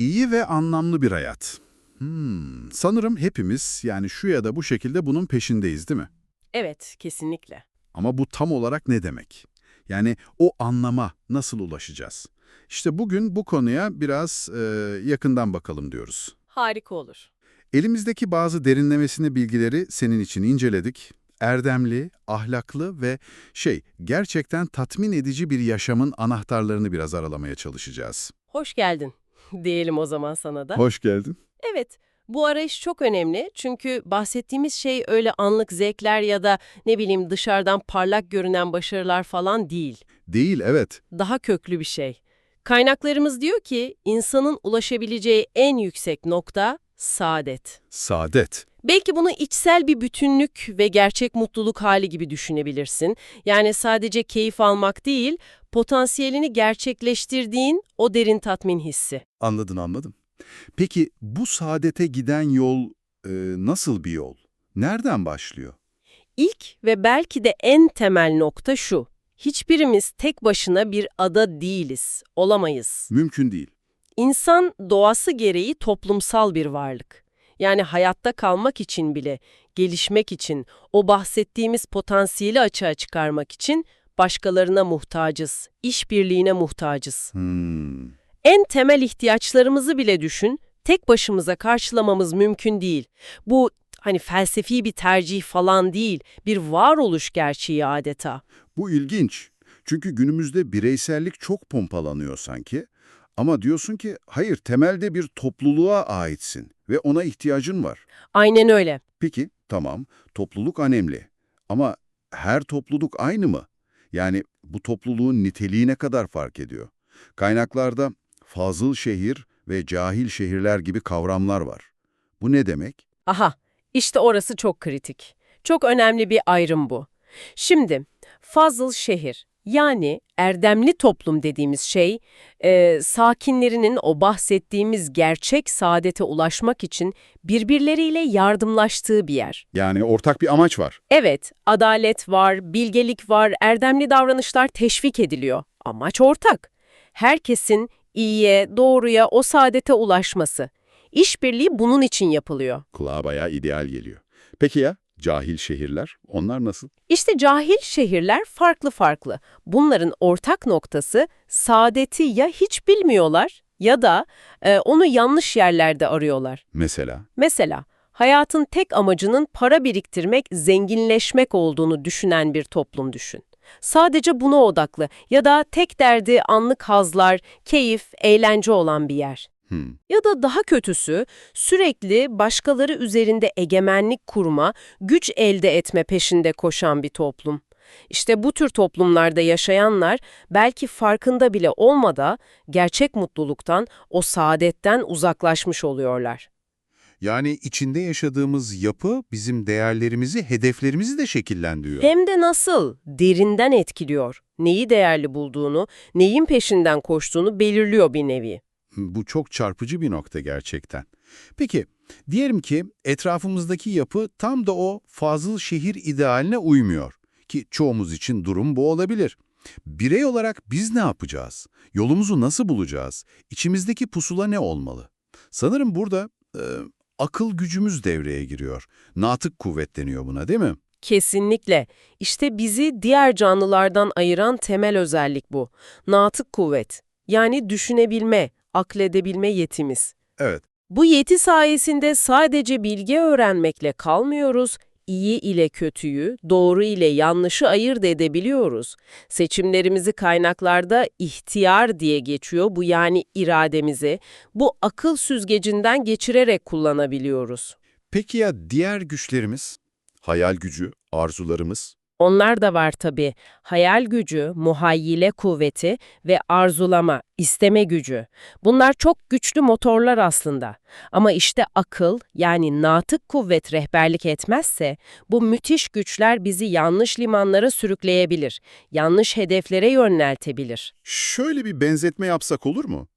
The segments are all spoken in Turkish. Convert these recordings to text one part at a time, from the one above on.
İyi ve anlamlı bir hayat. Hmm, sanırım hepimiz yani şu ya da bu şekilde bunun peşindeyiz değil mi? Evet, kesinlikle. Ama bu tam olarak ne demek? Yani o anlama nasıl ulaşacağız? İşte bugün bu konuya biraz e, yakından bakalım diyoruz. Harika olur. Elimizdeki bazı derinlemesine bilgileri senin için inceledik. Erdemli, ahlaklı ve şey, gerçekten tatmin edici bir yaşamın anahtarlarını biraz aralamaya çalışacağız. Hoş geldin diyelim o zaman sana da. Hoş geldin. Evet, bu arayış çok önemli çünkü bahsettiğimiz şey öyle anlık zevkler ya da ne bileyim dışarıdan parlak görünen başarılar falan değil. Değil, evet. Daha köklü bir şey. Kaynaklarımız diyor ki insanın ulaşabileceği en yüksek nokta saadet. Saadet. Belki bunu içsel bir bütünlük ve gerçek mutluluk hali gibi düşünebilirsin. Yani sadece keyif almak değil, potansiyelini gerçekleştirdiğin o derin tatmin hissi. Anladın, anladım. Peki bu saadete giden yol e, nasıl bir yol? Nereden başlıyor? İlk ve belki de en temel nokta şu. Hiçbirimiz tek başına bir ada değiliz, olamayız. Mümkün değil. İnsan doğası gereği toplumsal bir varlık. Yani hayatta kalmak için bile, gelişmek için, o bahsettiğimiz potansiyeli açığa çıkarmak için başkalarına muhtacız, işbirliğine muhtacız. Hmm. En temel ihtiyaçlarımızı bile düşün, tek başımıza karşılamamız mümkün değil. Bu hani felsefi bir tercih falan değil, bir varoluş gerçeği adeta. Bu ilginç. Çünkü günümüzde bireysellik çok pompalanıyor sanki. Ama diyorsun ki hayır temelde bir topluluğa aitsin ve ona ihtiyacın var. Aynen öyle. Peki tamam topluluk önemli ama her topluluk aynı mı? Yani bu topluluğun niteliği ne kadar fark ediyor? Kaynaklarda fazıl şehir ve cahil şehirler gibi kavramlar var. Bu ne demek? Aha, işte orası çok kritik. Çok önemli bir ayrım bu. Şimdi, fazıl şehir, yani erdemli toplum dediğimiz şey, e, sakinlerinin o bahsettiğimiz gerçek saadete ulaşmak için birbirleriyle yardımlaştığı bir yer. Yani ortak bir amaç var. Evet, adalet var, bilgelik var, erdemli davranışlar teşvik ediliyor. Amaç ortak. Herkesin iyiye, doğruya, o saadete ulaşması. İşbirliği bunun için yapılıyor. Kulağa bayağı ideal geliyor. Peki ya cahil şehirler? Onlar nasıl? İşte cahil şehirler farklı farklı. Bunların ortak noktası saadeti ya hiç bilmiyorlar ya da e, onu yanlış yerlerde arıyorlar. Mesela? Mesela hayatın tek amacının para biriktirmek, zenginleşmek olduğunu düşünen bir toplum düşün. Sadece buna odaklı ya da tek derdi anlık hazlar, keyif, eğlence olan bir yer. Hmm. Ya da daha kötüsü sürekli başkaları üzerinde egemenlik kurma, güç elde etme peşinde koşan bir toplum. İşte bu tür toplumlarda yaşayanlar belki farkında bile olmada gerçek mutluluktan, o saadetten uzaklaşmış oluyorlar. Yani içinde yaşadığımız yapı bizim değerlerimizi, hedeflerimizi de şekillendiriyor. Hem de nasıl? Derinden etkiliyor. Neyi değerli bulduğunu, neyin peşinden koştuğunu belirliyor bir nevi. Bu çok çarpıcı bir nokta gerçekten. Peki, diyelim ki etrafımızdaki yapı tam da o fazıl şehir idealine uymuyor. Ki çoğumuz için durum bu olabilir. Birey olarak biz ne yapacağız? Yolumuzu nasıl bulacağız? İçimizdeki pusula ne olmalı? Sanırım burada e, akıl gücümüz devreye giriyor. Natık kuvvet deniyor buna değil mi? Kesinlikle. İşte bizi diğer canlılardan ayıran temel özellik bu. Natık kuvvet. Yani düşünebilme, akledebilme yetimiz. Evet. Bu yeti sayesinde sadece bilgi öğrenmekle kalmıyoruz, iyi ile kötüyü, doğru ile yanlışı ayırt edebiliyoruz. Seçimlerimizi kaynaklarda ihtiyar diye geçiyor, bu yani irademizi, bu akıl süzgecinden geçirerek kullanabiliyoruz. Peki ya diğer güçlerimiz? Hayal gücü, arzularımız? Onlar da var tabii. Hayal gücü, muhayyile kuvveti ve arzulama, isteme gücü. Bunlar çok güçlü motorlar aslında. Ama işte akıl yani natık kuvvet rehberlik etmezse bu müthiş güçler bizi yanlış limanlara sürükleyebilir, yanlış hedeflere yöneltebilir. Şöyle bir benzetme yapsak olur mu?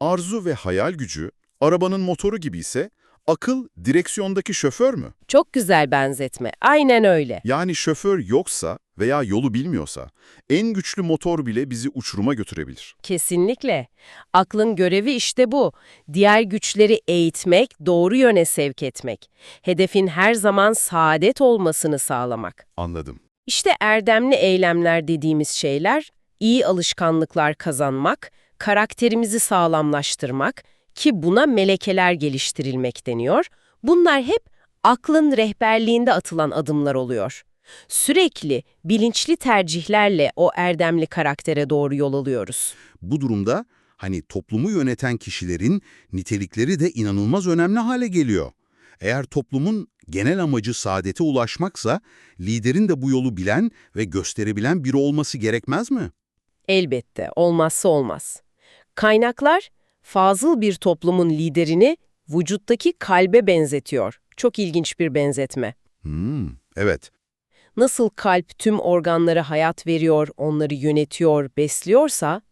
Arzu ve hayal gücü arabanın motoru gibi ise Akıl direksiyondaki şoför mü? Çok güzel benzetme. Aynen öyle. Yani şoför yoksa veya yolu bilmiyorsa en güçlü motor bile bizi uçuruma götürebilir. Kesinlikle. Aklın görevi işte bu. Diğer güçleri eğitmek, doğru yöne sevk etmek. Hedefin her zaman saadet olmasını sağlamak. Anladım. İşte erdemli eylemler dediğimiz şeyler, iyi alışkanlıklar kazanmak, karakterimizi sağlamlaştırmak ki buna melekeler geliştirilmek deniyor. Bunlar hep aklın rehberliğinde atılan adımlar oluyor. Sürekli bilinçli tercihlerle o erdemli karaktere doğru yol alıyoruz. Bu durumda hani toplumu yöneten kişilerin nitelikleri de inanılmaz önemli hale geliyor. Eğer toplumun genel amacı saadete ulaşmaksa, liderin de bu yolu bilen ve gösterebilen biri olması gerekmez mi? Elbette, olmazsa olmaz. Kaynaklar, fazıl bir toplumun liderini vücuttaki kalbe benzetiyor. Çok ilginç bir benzetme. Hmm, evet. Nasıl kalp tüm organlara hayat veriyor, onları yönetiyor, besliyorsa,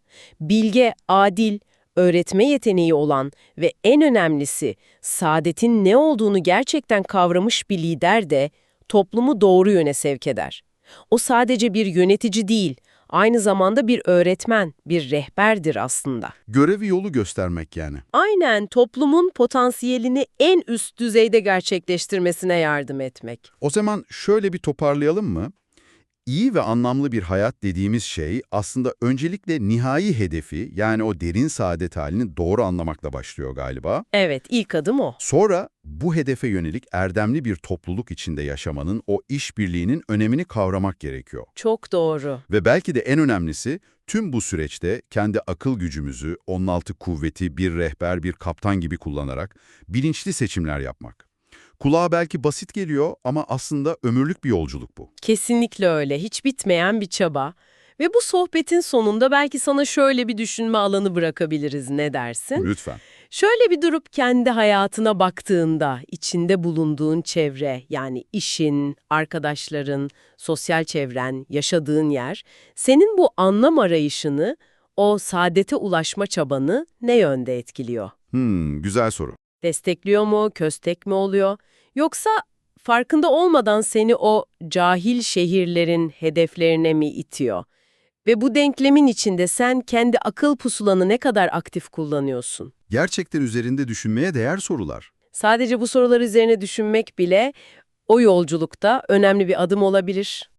bilge, adil, öğretme yeteneği olan ve en önemlisi saadetin ne olduğunu gerçekten kavramış bir lider de toplumu doğru yöne sevk eder. O sadece bir yönetici değil, aynı zamanda bir öğretmen, bir rehberdir aslında. Görevi yolu göstermek yani. Aynen toplumun potansiyelini en üst düzeyde gerçekleştirmesine yardım etmek. O zaman şöyle bir toparlayalım mı? İyi ve anlamlı bir hayat dediğimiz şey aslında öncelikle nihai hedefi yani o derin saadet halini doğru anlamakla başlıyor galiba. Evet, ilk adım o. Sonra bu hedefe yönelik erdemli bir topluluk içinde yaşamanın o işbirliğinin önemini kavramak gerekiyor. Çok doğru. Ve belki de en önemlisi tüm bu süreçte kendi akıl gücümüzü, 16 kuvveti bir rehber, bir kaptan gibi kullanarak bilinçli seçimler yapmak. Kulağa belki basit geliyor ama aslında ömürlük bir yolculuk bu. Kesinlikle öyle. Hiç bitmeyen bir çaba. Ve bu sohbetin sonunda belki sana şöyle bir düşünme alanı bırakabiliriz. Ne dersin? Lütfen. Şöyle bir durup kendi hayatına baktığında, içinde bulunduğun çevre, yani işin, arkadaşların, sosyal çevren, yaşadığın yer, senin bu anlam arayışını, o saadete ulaşma çabanı ne yönde etkiliyor? Hmm, güzel soru. Destekliyor mu, köstek mi oluyor? Yoksa farkında olmadan seni o cahil şehirlerin hedeflerine mi itiyor? Ve bu denklemin içinde sen kendi akıl pusulanı ne kadar aktif kullanıyorsun? Gerçekten üzerinde düşünmeye değer sorular. Sadece bu sorular üzerine düşünmek bile o yolculukta önemli bir adım olabilir.